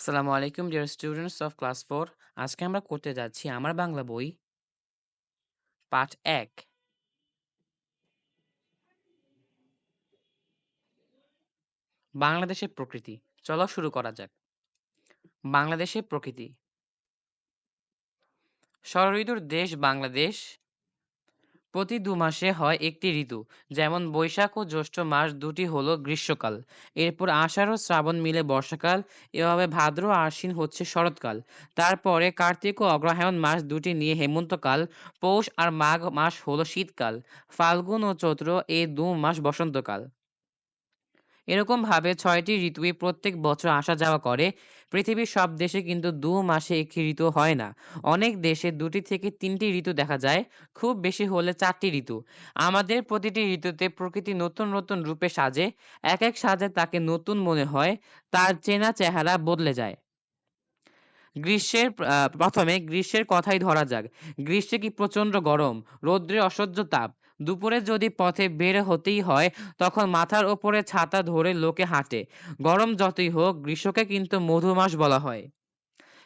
আসসালামু আলাইকুম dear students of class four আজকে আমরা করতে যাচ্ছি আমার বাংলা বই পাঠ এক। বাংলাদেশের প্রকৃতি। চলো শুরু করা যাক। বাংলাদেশের প্রকৃতি। ষড়ঋতুর দেশ বাংলাদেশ। প্রতি দু মাসে হয় একটি ঋতু, যেমন বৈশাখ ও জ্যৈষ্ঠ মাস দুটি হলো গ্রীষ্মকাল। এরপর আষাঢ় ও শ্রাবণ মিলে বর্ষাকাল, এভাবে ভাদ্র আশ্বিন হচ্ছে শরৎকাল। তারপরে কার্তিক ও অগ্রহায়ণ মাস দুটি নিয়ে হেমন্তকাল, পৌষ আর মাঘ মাস হলো শীতকাল। ফাল্গুন ও চৈত্র এই দু মাস বসন্তকাল। এরকমভাবে ছয়টি ঋতুই প্রত্যেক বছর আসা যাওয়া করে। পৃথিবীর সব দেশে কিন্তু দু মাসে একটি ঋতু হয় না। অনেক দেশে দুটি থেকে তিনটি ঋতু দেখা যায়, খুব বেশি হলে চারটি ঋতু। আমাদের প্রতিটি ঋতুতে প্রকৃতি নতুন নতুন রূপে সাজে, এক এক সাজে তাকে নতুন মনে হয়, তার চেনা চেহারা বদলে যায়। গ্রীষ্মের প্রথমে গ্রীষ্মের কথাই ধরা যাক। গ্রীষ্মে কি প্রচণ্ড গরম, রৌদ্রে অসহ্য তাপ দুপুরে যদি পথে বের হতেই হয়, তখন মাথার ওপরে ছাতা ধরে লোকে হাঁটে। গরম যতই হোক, গ্রীষ্মকে কিন্তু মধুমাস বলা হয়।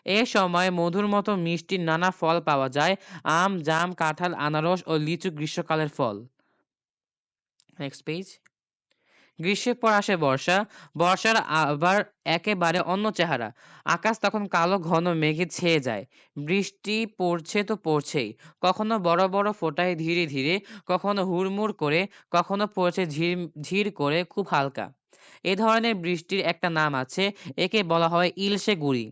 এ সময় মধুর মতো মিষ্টি নানা ফল পাওয়া যায়, আম, জাম, কাঁঠাল, আনারস ও লিচু গ্রীষ্মকালের ফল। নেক্সট পেজ গ্রীষ্মের পর আসে বর্ষা। বর্ষার আবার একেবারে অন্য চেহারা। আকাশ তখন কালো, ঘন মেঘে ছেয়ে যায়। বৃষ্টি পড়ছে তো পড়ছেই। কখনো বড় বড় ফোঁটায় ধীরে ধীরে। কখনো হুড়মুড় করে। কখনো পড়ছে ঝির ঝির করে, খুব হালকা। এ ধরনের বৃষ্টির একটা নাম আছে। একে বলা হয় ইলশে গুড়ি।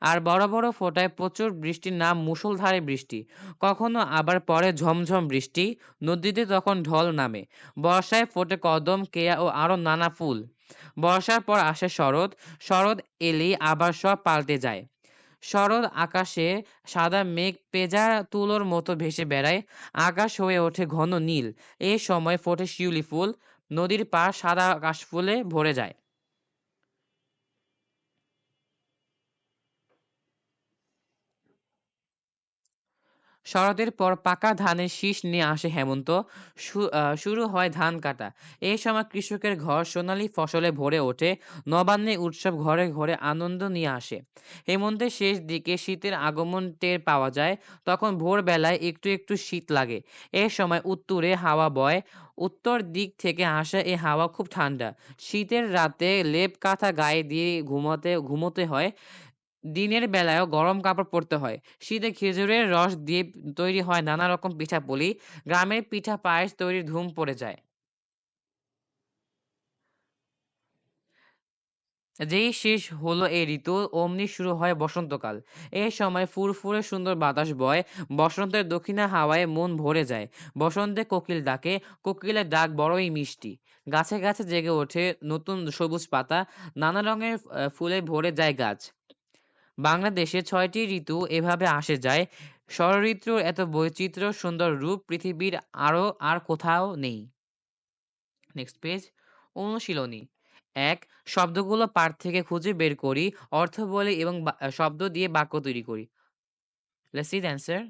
আর বড় বড় ফোঁটায় প্রচুর বৃষ্টির নাম মুষলধারে বৃষ্টি। কখনো আবার পরে ঝমঝম বৃষ্টি। নদীতে তখন ঢল নামে। বর্ষায় ফোটে কদম, কেয়া ও আরও নানা ফুল। বর্ষার পর আসে শরৎ। শরৎ এলেই আবার সব পাল্টে যায়। শরৎ আকাশে সাদা মেঘ পেজা তুলোর মতো ভেসে বেড়ায়। আকাশ হয়ে ওঠে ঘন নীল। এই সময় ফোটে শিউলি ফুল। নদীর পার সাদা আকাশ ফুলে ভরে যায়। শরতের পর পাকা ধানের শীষ নিয়ে আসে হেমন্ত। শুরু হয় ধান কাটা। এই সময় কৃষকের ঘর সোনালী ফসলে ভরে ওঠে। নবান্নে উৎসব ঘরে ঘরে আনন্দ নিয়ে আসে। হেমন্তের শেষ দিকে শীতের আগমন টের পাওয়া যায়। তখন ভোরবেলায় একটু একটু শীত লাগে। এই সময় উত্তরে হাওয়া বয়। উত্তর দিক থেকে আসা এই হাওয়া খুব ঠান্ডা। শীতের রাতে লেপ কাঁথা গায়ে দিয়ে ঘুমাতে, ঘুমোতে হয়। দিনের বেলায়ও গরম কাপড় পরতে হয়। শীতে খেজুরের রস দিয়ে তৈরি হয় নানা রকম পিঠাপুলি। গ্রামের পিঠা পায়েস তৈরির ধুম পড়ে যায়। যেই শেষ হলো এই ঋতু, অমনি শুরু হয় বসন্তকাল। এই সময় ফুরফুরে সুন্দর বাতাস বয়। বসন্তের দক্ষিণা হাওয়ায় মন ভরে যায়। বসন্তে কোকিল ডাকে। কোকিলের ডাক বড়ই মিষ্টি। গাছে গাছে জেগে ওঠে নতুন সবুজ পাতা। নানা রঙের ফুলে ভরে যায় গাছ। বাংলাদেশে ছয়টি ঋতু এভাবে আসে যায়। ষড়ঋতুর এত বৈচিত্র্য, সুন্দর রূপ পৃথিবীর আরও আর কোথাও নেই। নেক্সট পেজ অনুশীলনী। এক, শব্দগুলো পাঠ থেকে খুঁজে বের করি, অর্থ বলে এবং শব্দ দিয়ে বাক্য তৈরি করি। লেটস সি অ্যান্সার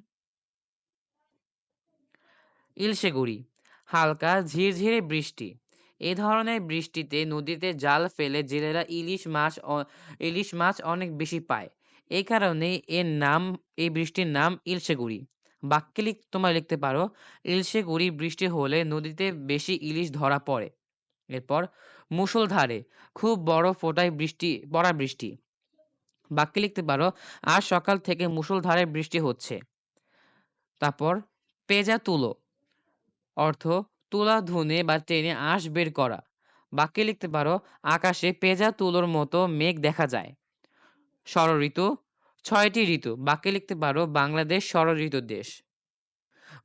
ইলশেগুড়ি। হালকা, ঝিরঝিরে বৃষ্টি। এ ধরনের বৃষ্টিতে নদীতে জাল ফেলে জেলেরা ইলিশ মাছ ইলিশ মাছ অনেক বেশি পায়। এই কারণে এর নাম, এই বৃষ্টির নাম ইলশেগুড়ি। বাক্যে লিখ তোমরা লিখতে পারো, ইলশেগুড়ি বৃষ্টি হলে নদীতে বেশি ইলিশ ধরা পড়ে। এরপর মুষলধারে খুব বড় ফোঁটায় বৃষ্টি, পড়া বৃষ্টি। বাক্যে লিখতে পারো, আজ সকাল থেকে মুষলধারে বৃষ্টি হচ্ছে। তারপর পেঁজা তুলো, অর্থ তুলা ধুনে বা টেনে আঁশ বের করা। বাক্যে লিখতে পারো, আকাশে পেঁজা তুলোর মতো মেঘ দেখা যায়। ষড়ঋতু ছয়টি ঋতু। বাক্যে লিখতে পারো, বাংলাদেশ ষড়ঋতুর দেশ।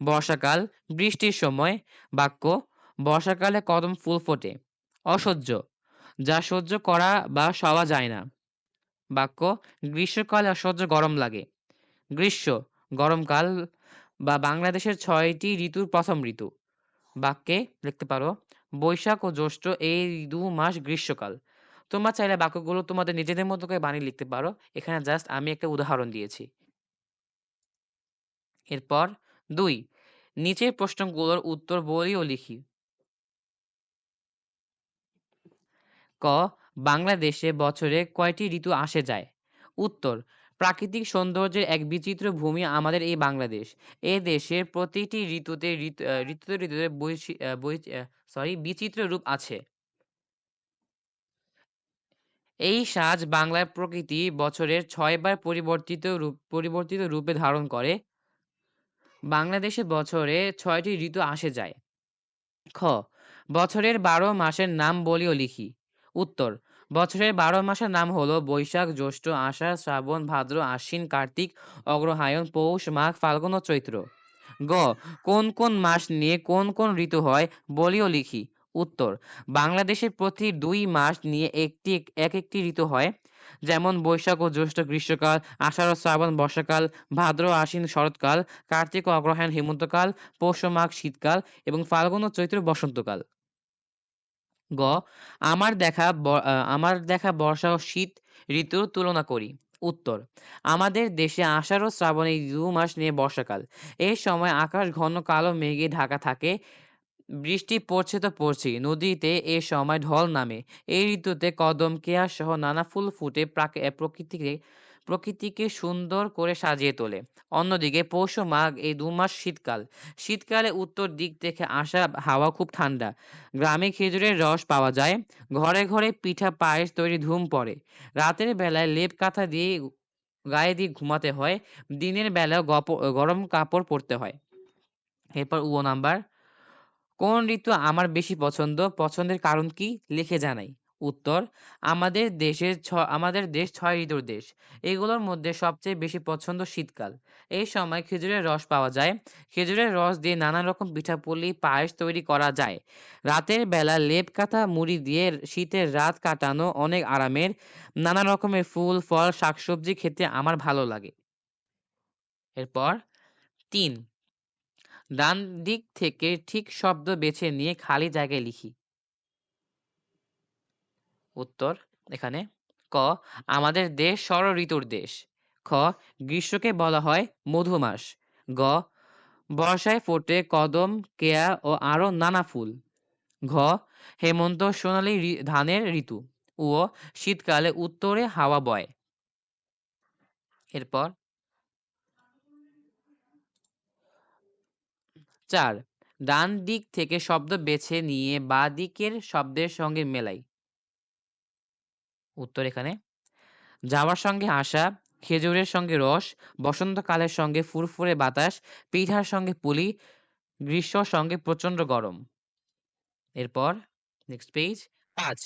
বর্ষাকাল, বৃষ্টির সময়। বাক্য, বর্ষাকালে কদম ফুল ফোটে। অসহ্য, যা সহ্য করা বা সওয়া যায় না। বাক্য, গ্রীষ্মকালে অসহ্য গরম লাগে। গ্রীষ্ম, গরমকাল বা বাংলাদেশের ছয়টি ঋতুর প্রথম ঋতু। বাক্যে লিখতে পারো, বৈশাখ ও জ্যৈষ্ঠ এই দু মাস গ্রীষ্মকাল। তোমরা চাইলে বাক্যগুলো তোমাদের নিজেদের মতো করে বানিয়ে লিখতে পারো। এখানে জাস্ট আমি একটা উদাহরণ দিয়েছি। এরপর দুই, নিচের প্রশ্নগুলোর উত্তর বলি ও লিখি। ক, বাংলাদেশে বছরে কয়টি ঋতু আসে যায়? উত্তর প্রাকৃতিক সৌন্দর্যের এক বিচিত্র ভূমি আমাদের এই বাংলাদেশ। এ দেশের প্রতিটি ঋতুতে ঋতু ঋতুতে, ঋতুতে সরি বিচিত্র রূপ আছে। এই সাজ বাংলার প্রকৃতি বছরের ৬ বার পরিবর্তিত রূপ পরিবর্তিত রূপে ধারণ করে। বাংলাদেশে বছরে ছয়টি ঋতু আসে যায়। খ বছরের ১২ মাসের নাম বলি ও লিখি। উত্তর বছরের ১২ মাসের নাম হলো বৈশাখ, জ্যৈষ্ঠ, আষাঢ়, শ্রাবণ, ভাদ্র, আশ্বিন, কার্তিক, অগ্রহায়ণ, পৌষ, মাঘ, ফাল্গুন ও চৈত্র। গ কোন, কোন মাস নিয়ে কোন, কোন ঋতু হয় বলিও লিখি। উত্তর বাংলাদেশে প্রতি দুই মাস নিয়ে একটি এক একটি ঋতু হয়। যেমন বৈশাখ ও জ্যৈষ্ঠ গ্রীষ্মকাল, আষাঢ় শ্রাবণ বর্ষাকাল, ভাদ্র আশ্বিন শরৎকাল, কার্তিক ও অগ্রহায়ণ হেমন্তকাল, পৌষ মাঘ শীতকাল এবং ফাল্গুন ও চৈত্র বসন্তকাল। গ আমার দেখা আমার দেখা বর্ষা ও শীত ঋতুর তুলনা করি। উত্তর আমাদের দেশে আষাঢ় ও শ্রাবণ এই দু মাস নিয়ে বর্ষাকাল। এই সময় আকাশ ঘন কালো মেঘে ঢাকা থাকে। বৃষ্টি পড়ছে তো পড়ছেই। নদীতে এ সময় ঢল নামে। এই ঋতুতে কদম, কেয়া সহ নানা ফুল ফুটে প্রাক প্রকৃতিকে প্রকৃতিকে সুন্দর করে সাজিয়ে তোলে। অন্যদিকে পৌষ মাঘ এই ২ মাস শীতকাল। শীতকালে উত্তর দিক থেকে আসা হাওয়া খুব ঠান্ডা। গ্রামে খেজুরের রস পাওয়া যায়। ঘরে, ঘরে পিঠা পায়েস তৈরি ধুম পড়ে। রাতের বেলায় লেপ কাঁথা দিয়ে গায়ে দিয়ে ঘুমাতে হয়। দিনের গপ গরম কাপড় পরতে হয়। এরপর উঃ নাম্বার কোন ঋতু আমার বেশি পছন্দ? পছন্দের কারণ কি? লিখে জানাই। উত্তর আমাদের দেশের ছ আমাদের দেশ ৬ ঋতুর দেশ। এগুলোর মধ্যে সবচেয়ে বেশি পছন্দ শীতকাল। এই সময় খেজুরের রস পাওয়া যায়। খেজুরের রস দিয়ে নানা রকম পিঠাপুলি, পায়েস তৈরি করা যায়। রাতের বেলা লেপ কাঁথা মুড়ি দিয়ে শীতের রাত কাটানো অনেক আরামের। নানা রকমের ফুল, ফল, শাকসবজি খেতে আমার ভালো লাগে। এরপর তিন ডান দিক থেকে ঠিক শব্দ বেছে নিয়ে খালি জায়গায় লিখি। উত্তর এখানে ক আমাদের দেশ ষড়ঋতুর দেশ। খ গ্রীষ্মকে বলা হয় মধুমাস। গ বর্ষায় ফোটে কদম, কেয়া ও আরও নানা ফুল। ঘ হেমন্ত সোনালী ধানের ঋতু ও শীতকালে উত্তরে হাওয়া বয়। এরপর চার ডান দিক থেকে শব্দ বেছে নিয়ে বাঁ দিকের শব্দের সঙ্গে মেলাই। উত্তর এখানে যাওয়ার সঙ্গে আসা, খেজুরের সঙ্গে রস, বসন্তকালের সঙ্গে ফুরফুরে বাতাস, পিঠার সঙ্গে পুলি, গ্রীষ্মর সঙ্গে প্রচণ্ড গরম। এরপর নেক্সট পেজ ৫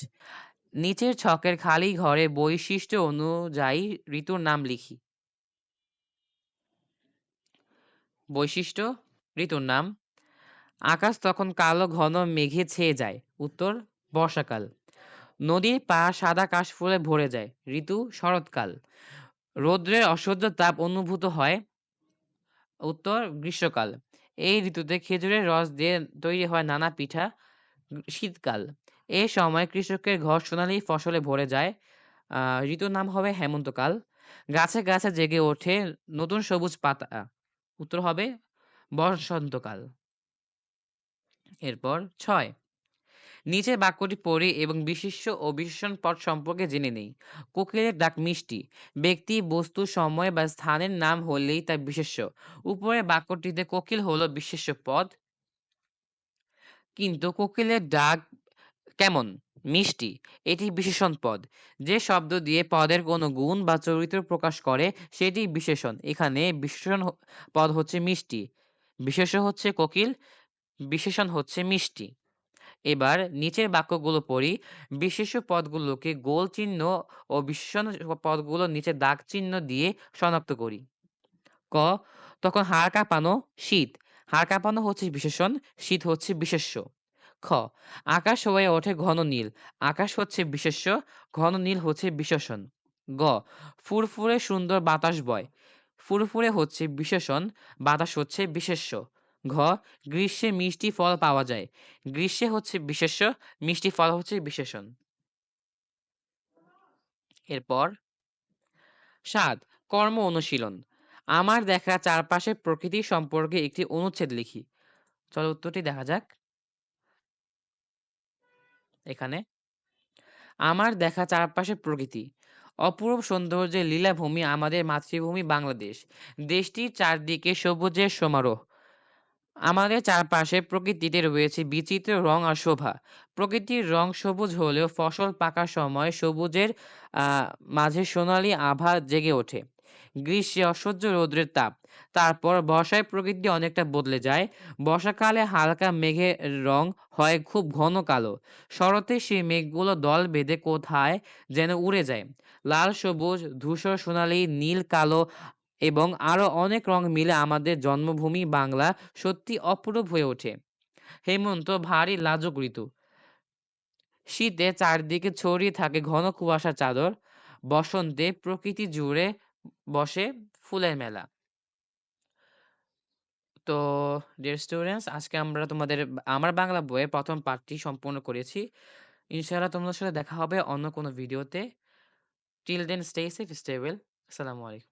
নিচের ছকের খালি ঘরে বৈশিষ্ট্য অনুযায়ী ঋতুর নাম লিখি। বৈশিষ্ট্য ঋতুর নাম আকাশ তখন কালো ঘন মেঘে ছেয়ে যায়। উত্তর বর্ষাকাল। নদীর পা সাদা কাশফুলে ভরে যায়। ঋতু শরৎকাল। রৌদ্রের অসহ্য তাপ অনুভূত হয়। উত্তর গ্রীষ্মকাল। এই ঋতুতে খেজুরের রস দিয়ে তৈরি হয় নানা পিঠা। শীতকাল। এ সময় কৃষকের ঘর সোনালী ফসলে ভরে যায়। ঋতুর নাম হবে হেমন্তকাল। গাছে, গাছে জেগে ওঠে নতুন সবুজ পাতা। উত্তর হবে বসন্তকাল। এরপর ৬ নিচের বাক্যটি পড়ি এবং বিশেষ্য ও বিশেষণ পদ সম্পর্কে জেনে নেই। কোকিলের ডাক মিষ্টি। ব্যক্তি, বস্তু, সময় বা স্থানের নাম হলেই তা বিশেষ্য। উপরের বাক্যটিতে কোকিল হলো বিশেষ্য পদ। কিন্তু কোকিলের ডাক কেমন? মিষ্টি। এটি বিশেষণ পদ। যে শব্দ দিয়ে পদের কোনো গুণ বা চরিত্র প্রকাশ করে সেটি বিশেষণ। এখানে বিশেষণ পদ হচ্ছে মিষ্টি। বিশেষ্য হচ্ছে কোকিল, বিশেষণ হচ্ছে মিষ্টি। এবার নিচের বাক্যগুলো পড়ি। বিশেষ্য পদগুলোকে গোল চিহ্ন ও বিশেষণ পদগুলো নিচে দাগ চিহ্ন দিয়ে শনাক্ত করি। ক তখন হাড় কাঁপানো শীত। হাড় কাঁপানো হচ্ছে বিশেষণ, শীত হচ্ছে বিশেষ্য। খ আকাশ হয়ে ওঠে ঘন নীল। আকাশ হচ্ছে বিশেষ্য, ঘন নীল হচ্ছে বিশেষণ। গ ফুরফুরে সুন্দর বাতাস বয়। ফুরফুরে হচ্ছে বিশেষণ, বাতাস হচ্ছে বিশেষ্য। ঘ গ্রীষ্মে মিষ্টি ফল পাওয়া যায়। গ্রীষ্মে হচ্ছে বিশেষ্য, মিষ্টি ফল হচ্ছে বিশেষণ। এরপর সাত কর্ম অনুশীলন। আমার দেখা চারপাশের প্রকৃতি সম্পর্কে একটি অনুচ্ছেদ লিখি। চলো উত্তরটি দেখা যাক। এখানে আমার দেখা চারপাশের প্রকৃতি। অপরূপ সৌন্দর্যের লীলাভূমি আমাদের মাতৃভূমি বাংলাদেশ। দেশটির চারদিকে সবুজের সমারোহ। আমাদের চারপাশে প্রকৃতিতে রয়েছে বিচিত্র রং আর শোভা। প্রকৃতির রং সবুজ হলেও ফসল পাকার সময় সবুজের মাঝে সোনালি আভা জেগে ওঠে। গ্রীষ্মে অসহ্য রৌদ্রের তাপ। তারপর বর্ষায় প্রকৃতি অনেকটা বদলে যায়। বর্ষাকালে হালকা মেঘের রং হয় খুব ঘন কালো। শরতে সেই মেঘগুলো দল বেঁধে কোথায় যেন উড়ে যায়। লাল, সবুজ, ধূসর, সোনালি, নীল, কালো এবং আরও অনেক রং মিলে আমাদের জন্মভূমি বাংলা সত্যি অপরূপ হয়ে ওঠে। হেমন্ত ভারী লাজুক ঋতু। শীতে চারদিকে ছড়িয়ে থাকে ঘন কুয়াশার চাদর। বসন্তে প্রকৃতি জুড়ে বসে ফুলের মেলা। তো ডিয়ার স্টুডেন্টস আজকে আমরা তোমাদের আমার বাংলা বইয়ের প্রথম পাঠটি সম্পূর্ণ করেছি। ইনশাআল্লাহ তোমাদের সাথে দেখা হবে অন্য কোনো ভিডিওতে। Till then stay safe, stay well. আসসালামু আলাইকুম।